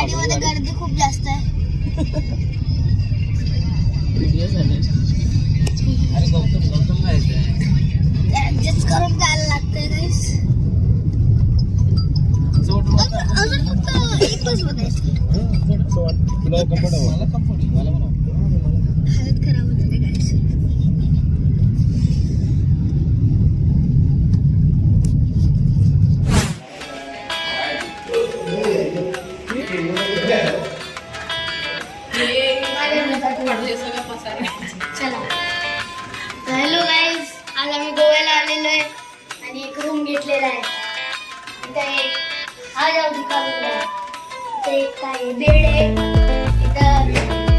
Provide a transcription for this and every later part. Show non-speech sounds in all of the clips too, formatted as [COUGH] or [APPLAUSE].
गाडीमध्ये गर्दी खूप जास्त आहे. ऍडजस्ट करून जायला लागतंय गाईस अजून फक्त एकच बघायचं तुला कम्फर्टेबल मला कम्फर्टेबल मला पण हालत खराब आणि एक रूम घेतलेला आहे. इथं एक हा जाऊ दुकान इथं एक काय बेड आहे. इथं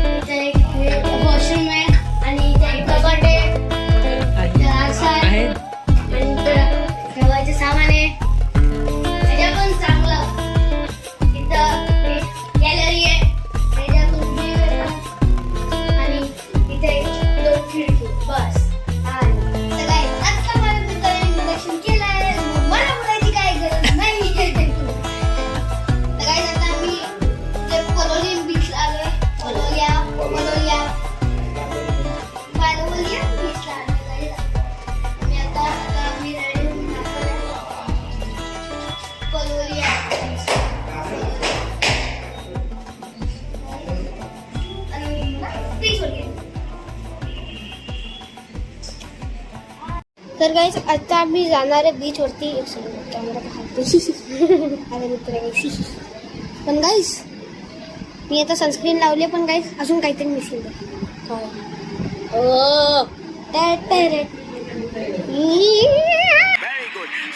तर गाईज आता आम्ही जाणार आहे बीच वरती एक सेकंड कॅमेरा पाहते अरे मित्र आहे. पण गाईज मी आता सनस्क्रीन लावली पण गाईज अजून काहीतरी missing.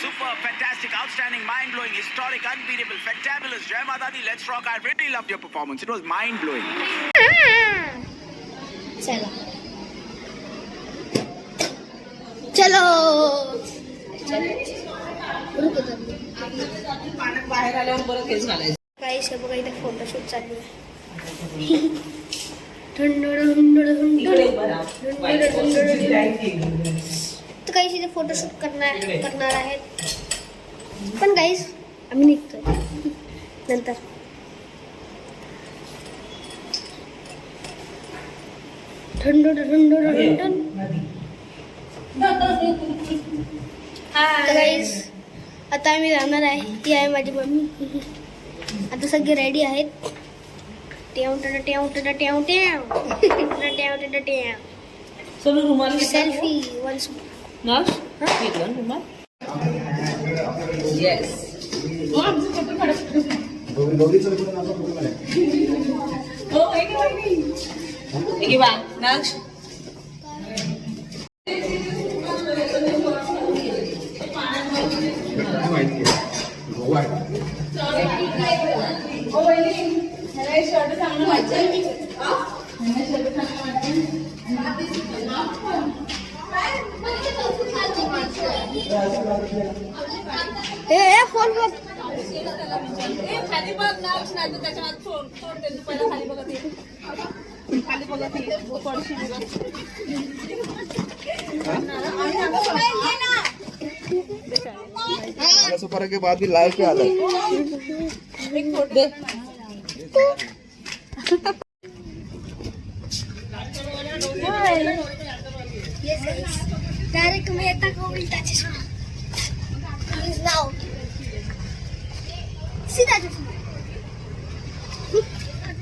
Super, fantastic, outstanding, mind blowing, historic, unbeatable, fantabulous. Jai Mata Di, let's rock. I really loved your performance. It was mind चलो. बाहेर आल्यावर परत हेच घालायचं काही हे बघा इथे फोटोशूट चालू आहे. तर काही तिथे फोटोशूट करणार करणार आहेत. पण गाईज आम्ही निघतोय. नंतर. थंड थंड थंड तर गाईज आता आम्ही जाणार आहे. ती आहे माझी मम्मी. आता सगळे रेडी आहेत. ट्याव ट्याव ट्याव टड ट्याव चलो रुमाल सेल्फी वन्स नाश? घेतला ना रुमाल येस बा नाक्ष ए ए, फोन बघ खाली बघ नाक्ष नाही तर त्याच्यात सोड सोड ते पहिला खाली बघत ये. खाली बघत ये. पडशी बघत. फर्क के बाद भी लाइव पे आता है डायरेक्ट मेहता को उल्टा चश्मा नाउ सीधा चश्मा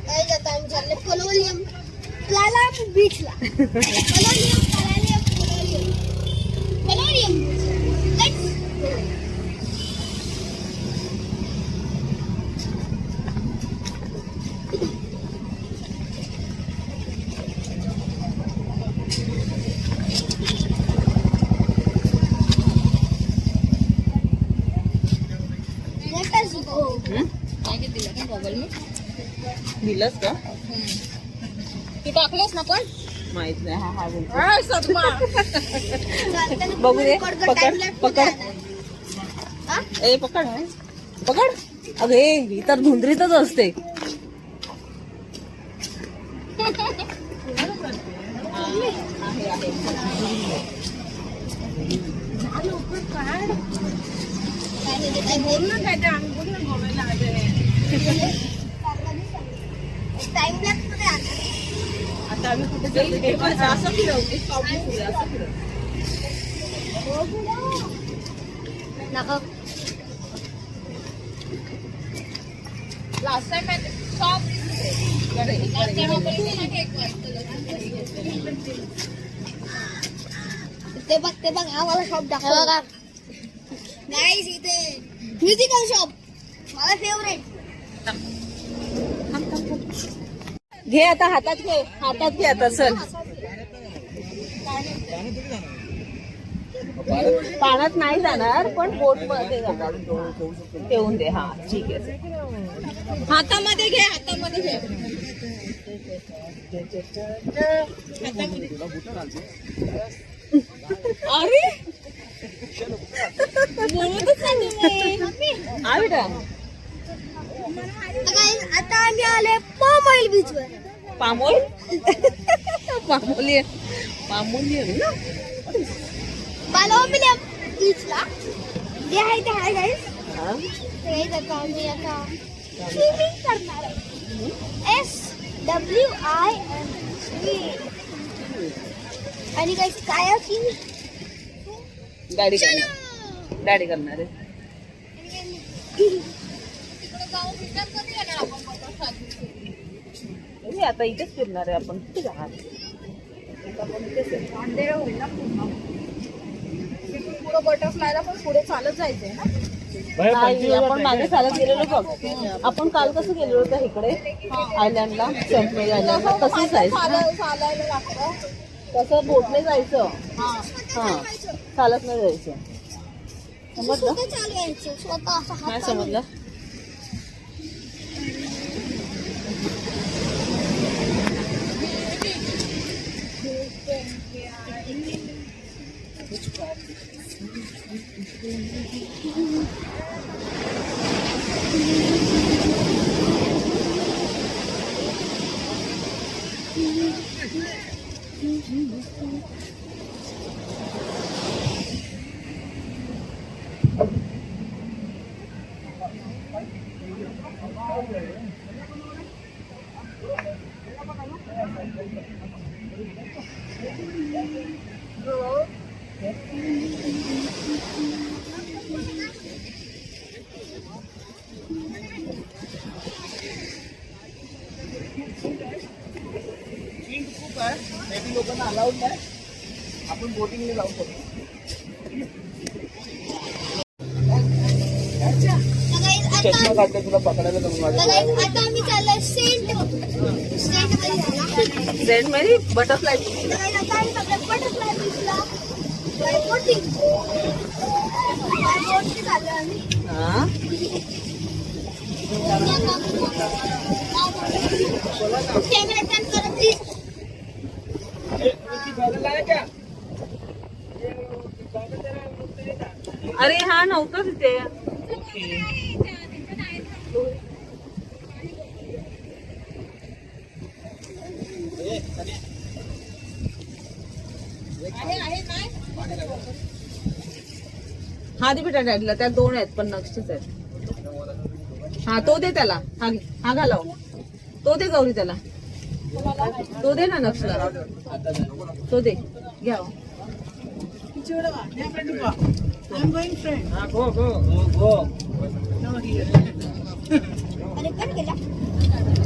काय जाता आम्ही पलोलियम प्लाला बीचला. पलोलियम पलोलियम पलोलियम पलोलियम दिलंस का तू टाकलेस ना पण? माहीत नाही हा हा बोलतो बघू दे. पकड पकड, पकड. ए पकड. पकड अगे ही तर धुंदरीतच असते. बोल ना काय ते आम्ही बोल ना असं फिरव स्टॉपने फिरव असं फिरव. नका. लास्ट टाइम स्टॉप ते बघ ते बघ आम्हाला शॉप दाखव. बघा. नाईस इथे म्युझिकल शॉप मला फेवरेट घे आता हातात घे. हातात घे आता चल. पाण्यात नाही जाणार पण बोटमध्ये जाणार. ठेवून दे हा ठीक आहे. हातामध्ये घे हातामध्ये घे. अरे! बोलतच नाही आता आम्ही आले पामॉइल बीच वर पामोल पामोली पामोली आहे ना बालवामिल्या बीचला जे आहे ते आहे गाईस हा. आता आम्ही आता स्विमिंग करणार आहे एस डब्ल्यू आय एम आणि काही काय की गाडी करणार गाडी करणार आहे नाही, आता इथेच फिरणार आहे आपण. कुठे जाणार आहे. बटरफ्लायला पण पुढे चालत जायचंय ना? नाही आपण मागे चालत गेलेलो बघ. आपण काल कसं गेलेलो होतं इकडे? आयलँडला सेंट मेरी आयलँडला तसंच जायचं तसं बोटने जायचं. हा. चालत नाही जायचं. समजलं? हात समजलं? लोकांना अलाउड नाही. आपण बोटिंगने लावू शकतो आता चष्मा काढते तुला पकडायला जमून माझ्या आता आता आम्ही चाललोय सेंट सेंटमध्ये जायला. सेंट मेरी बटरफ्लाय आता आम्ही चाललोय बटरफ्लाय बीचला बाय बोटिंग बाय बोटने चाललोय आम्ही हा कॅमेरा टर्न करा प्लीज अरे हा नव्हतं तिथे हा दे बेटा डॅडला त्या दोन आहेत पण नक्षच आहेत. हा तो दे त्याला. हा हा घालाव. तो दे गौरी त्याला. तो दे ना नक्षला. तो दे. घ्या हो.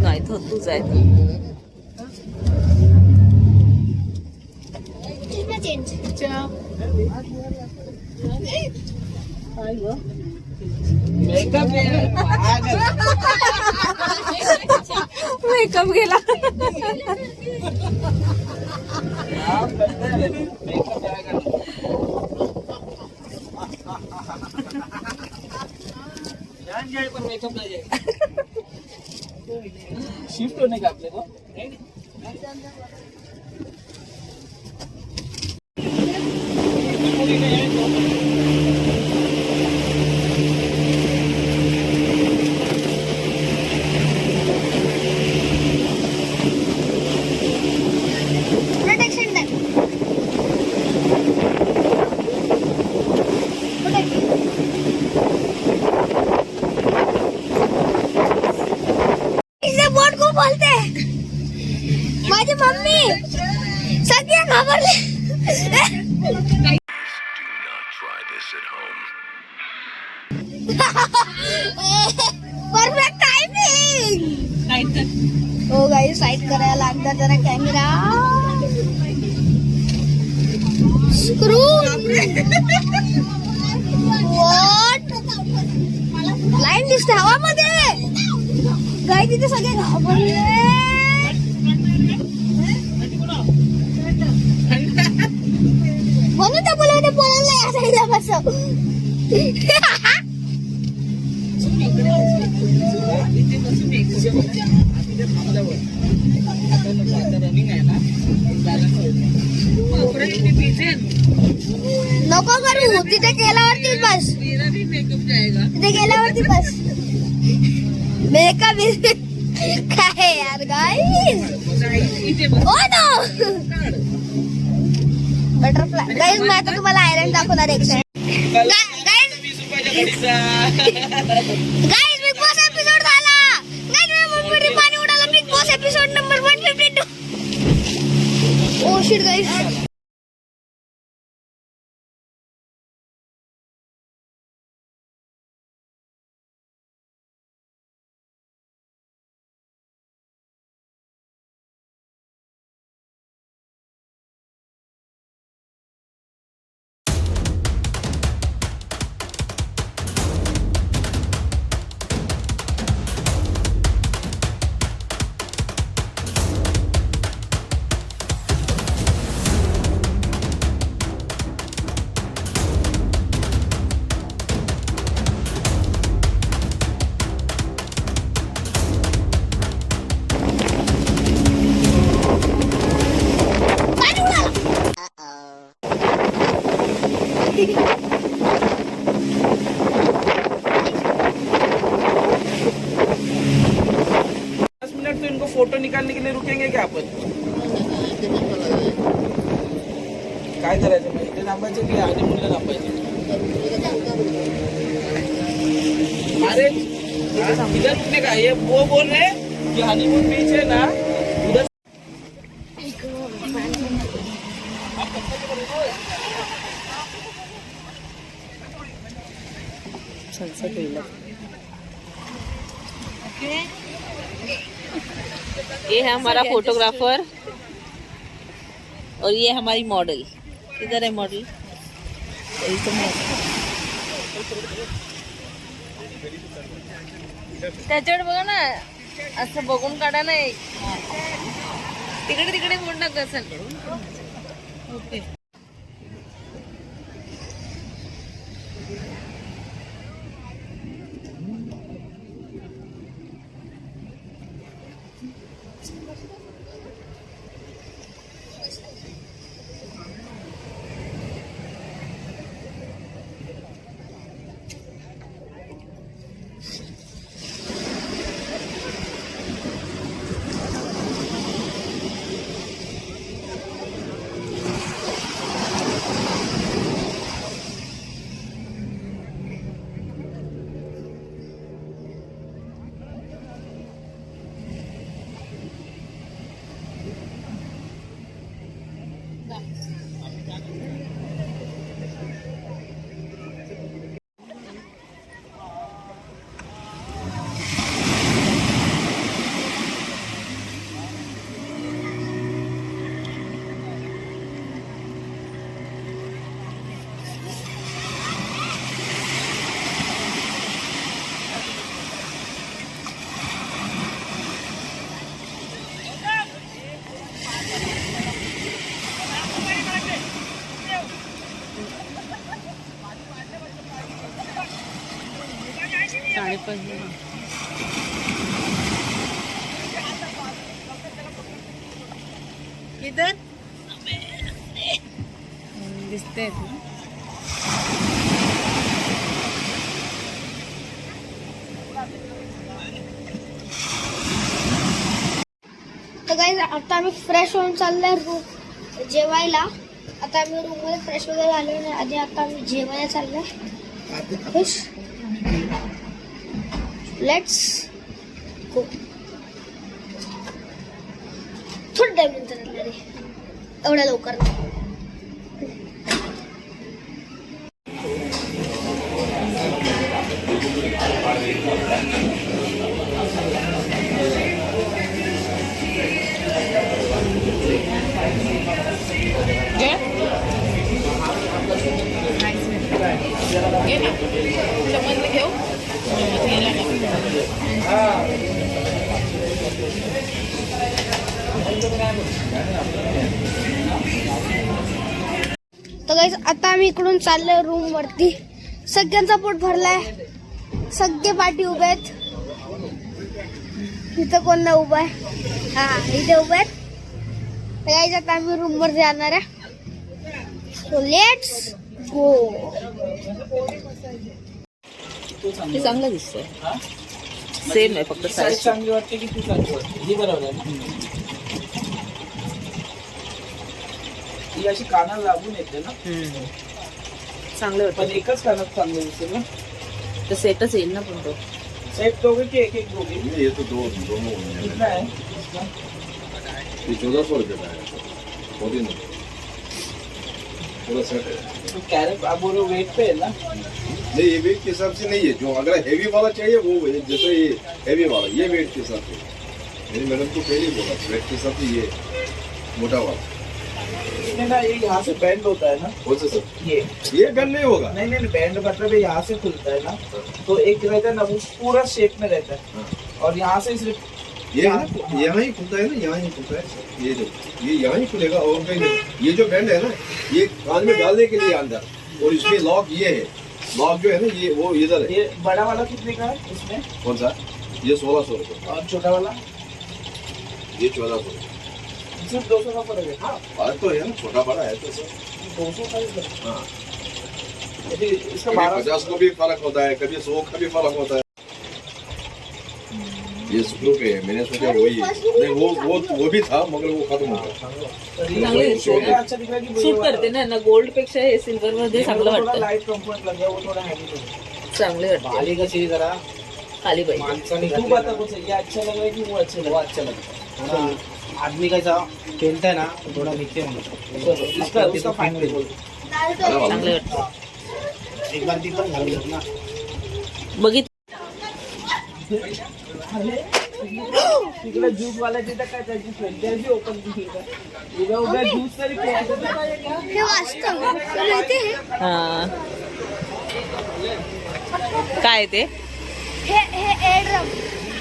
नाही तो तुझा आहे. चेंज मेकअप गेला. शिफ्ट होने का आपले? को तीस दिसते हवामध्ये गाई तिथे सगळे घाबरले. म्हणून त्या बोलवते बोलायला या साईडला बसव. नको करू. तिथे गेल्यावरती बस. तिथे गेल्यावरती बस. मेकअप काय यार गाईज हो नो बटरफ्लाय गाईज मी आता तुम्हाला आयलंड दाखवणार एक गाईज वीस रुपयाच्या बिग बॉस एपिसोड झाला. गाईज मी मुंबईत पाणी उडाला. Bigg Boss episode number 152 oh shit guys कि हनीमून बीच है ना ये है हमारा फोटोग्राफर और ये हमारी मॉडल किधर है मॉडल त्याच्याकडे बघा ना. असं बघून काढा नाही तिकडे तिकडे बोट नका ओके किधर दिसते तर काही आता आम्ही फ्रेश होऊन चाललोय रूम जेवायला. आता आम्ही रूममध्ये फ्रेश वगैरे आलो नाही. आधी आता आम्ही जेवायला चाललोय. खुश लेट्स गो थोडं टाइम नंतर एवढ्या लवकर आम्ही इकडून चाललोय रूम वरती. सगळ्यांचा पोट भरलाय. सगळे पाठी उभे आहेत. इथं कोण नाही उभा आहे? हा इथे उभे आहेत. आता आम्ही रूम वर जाणार आहे. सो लेट्स गो हे चांगलं दिसतंय. सेम आहे फक्त साईज चांगली वाटते की ती चांगली वाटते? ही बरोबर आहे. ना ही अशी कानाला लागून येते ना? चांगलं पण एकच कानात चांगलं दिसेल ना? तर सेटच येईल ना पण तो. सेट दोघे की एक एक दोघे? नहीं, ये तो दो दोनों हो गए कितना है ये चौदह सौ रुपये का है बहुत ही नहीं. पूरा सेट है तो कैरेट आप बोलो वेट पे है ना? नहीं ये वेट के हिसाब से नहीं है जो अगर हैवी वाला चाहिए वो है, जैसे ये हैवी वाला. ये वेट के हिसाब से मेरी मैडम को पहले ही बोला. वेट के हिसाब से ये. मोटा वाला. इसमें ना ये यहाँ से बैंड होता है ना। कौन सा सर ये। ये गन नहीं होगा? नहीं नहीं बैंड मतलब यहाँ से खुलता है ना। तो एक रहता है ना वो पूरा शेप में रहता है। और यहाँ से सिर्फ़ ये ना यहाँ ही खुलता है ना यहाँ ही खुलता है। ये देखो ये यहाँ ही खुलेगा और कहीं नहीं। ये जो बैंड है ना ये कान में डालने के लिए अंदर। और इसमें लॉक ये है। लॉक जो है ना ये वो इधर है। ये बड़ा वाला कितने का है इसमें? कौन सा? ये सोलह सौ रुपये और छोटा वाला? ये चौदह सौ रुपये सिर्फ़ दो सौ का फ़र्क है हाँ बात तो है ना छोटा बड़ा है तो सर। दो सौ का ही फ़र्क हाँ। इसका पचास को भी फ़र्क होता है कभी सौ का भी फ़र्क होता है। ये स्क्रू पे है मैंने सोचा वही है। नहीं वो वो वो भी था मगर वो खत्म हो गया. थोड़ा अच्छा दिख रहा है कि सूट करते ना ना गोल्ड पेक्षा हे सिल्वर मध्ये चांगलं वाटतं लाइट कंफर्ट लग गया वो थोड़ा हैवी लग गया चांगले वाटतं बाली कशी जरा। खाली पाहिजे माणसाने तू बता कुछ ये अच्छा लग रहा है कि वो अच्छा लग वो रहा अच्छा है। थोड़ा आदमी कैसा खेलता है ना तो थोड़ा नीचे होना है इसका उसका फाइनल बोल चांगले वाटतं एक बार ती पण ना बघित तिकडे ज्यूस वाला तिथं काय त्याची फ्रँचायझी ओपन केली ज्यूस तरी हे? हा? काय ते? हे हे एअर ड्रम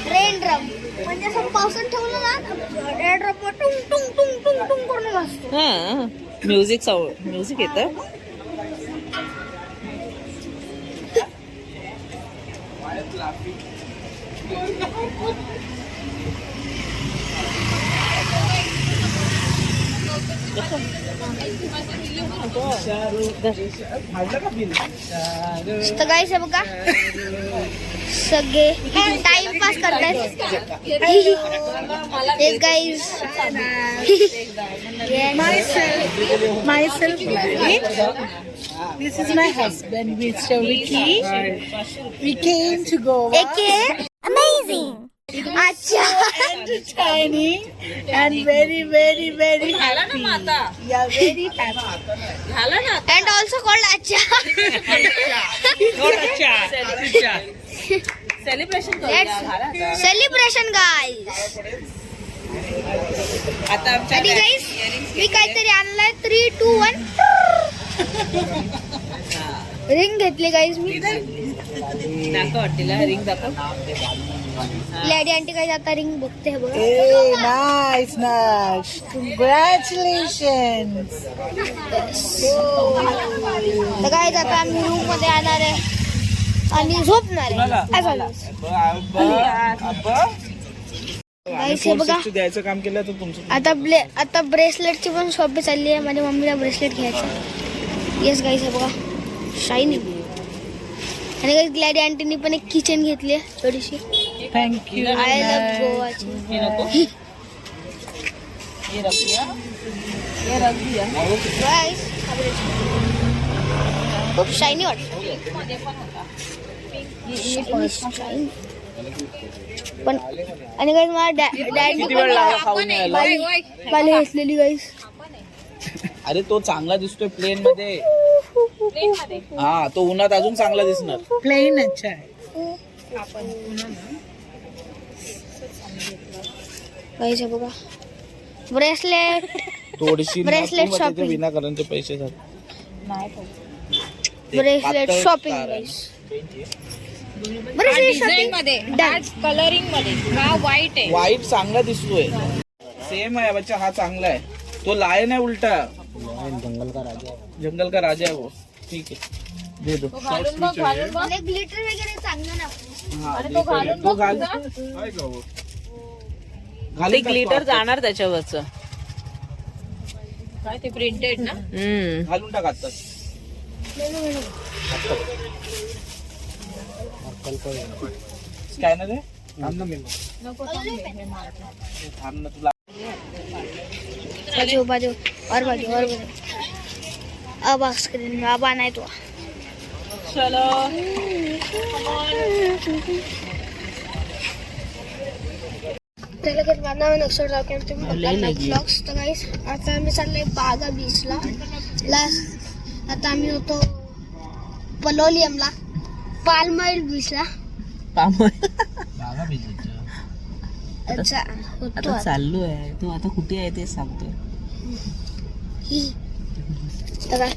रेन ड्रम म्हणजे असं पावसात ठेवलं ना एअर ड्रम टुंग टुंग टुंग टुंग टुंग करून वाजतो हा म्युझिक साऊंड म्युझिक येतं. तर गाईस हे बघा सगळे टाइमपास करतायत yes guys Myself, this is my husband, Mr. Vicky. We came to Goa. एके अमेझिंग अच्छा. Entertaining and very, very, very happy. Yeah, very happy. झालं ना अँड ऑल्सो कॉल्ड अच्छा सेलिब्रेशन लेट्स सेलिब्रेशन गाईस आता. आमच्या आणि गाईस मी काहीतरी आणलाय. थ्री टू वन रिंग घेतली गाईस मी. दाखव वाटेला रिंग दाखव. लॅडी आंटी काही आता रिंग बघते हे बघा. Hey, nice, nice. Congratulations. तर काय आता आम्ही रूममध्ये येणार आहे. आणि झोपणार आहे. काय झालं गाईस हे बघा. द्यायचं काम केलं तर तुमचं आता ब्ले आता ब्रेसलेटची पण शॉपी चालली आहे. माझ्या मम्मीला ब्रेसलेट घ्यायचं येस गाईस हे बघा. शाईनी आणि काही ग्लॅडी आंटीनी पण एक किचन घेतली आहे थोडीशी. Thank you. आय लव्ह गोवाची हे नको हे रखूया हे रखूया गाईस खूप शायनी वाटत Shiny. पण आणि काही मला डॅडी किती वेळ लागला खाऊन यायला? पाली घेतलेली गाईस अरे तो चांगला दिसतोय प्लेन मध्ये. हा तो उन्हात अजून चांगला दिसणार. Plain अच्छा है. गाईस हे बघा ब्रेसलेट थोडीशी [LAUGHS] Bracelet नसू, मग तिथे shopping. विनाकारणचे पैसे जातात ते. ब्रेसलेट पातळ शॉपिंग तार आहे. गाईस ब्रेसलेट शॉपिंग डन कलरिंगमध्ये हा वाईट आहे. वाईट चांगला दिसतोय. सेम आहे बच्चा हा चांगला आहे. तो लायन आहे उलटा. जंगल का राजा है. जंगल का राजा है वो. ठीक है दे दो. घालून बघ घालून बघ. मला ग्लिटर वगैरे चांगलं ना. हाँ, अरे तो देखो, घालून तो तो ग्लिटर. जाणार त्याच्यावरच. काय ते प्रिंटेड ना? घालून टाक आता स्कॅनर आहे? थांब ना मी. थांब ना तुला. बाजू बाजू और बाजू और बाजू. अब स्क्रीन में अब आना है तो. चलो. त्याला काही माझा नक्षर दाखवून तुम्ही ब्लॉग्स तर काहीच आता आम्ही चाललोय बागा बीचला लास्ट आता आम्ही होतो पलोलियमला. पालमाईल बीचला आता. चाललो आहे तू आता कुठे आहे ते सांगतोय. तर काय?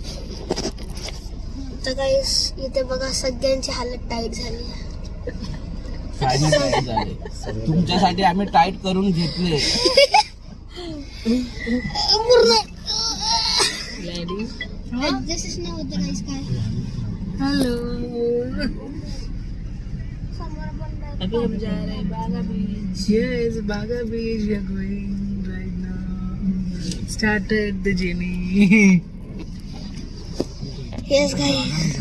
तर काहीच इथे बघा सगळ्यांची हालत टाईट झाली झाले. तुमच्यासाठी आम्ही टाईट करून घेतले नाही. अभी हम जा रहे हैं Baga beach. We are going right now. Started the journey. Yes, guys.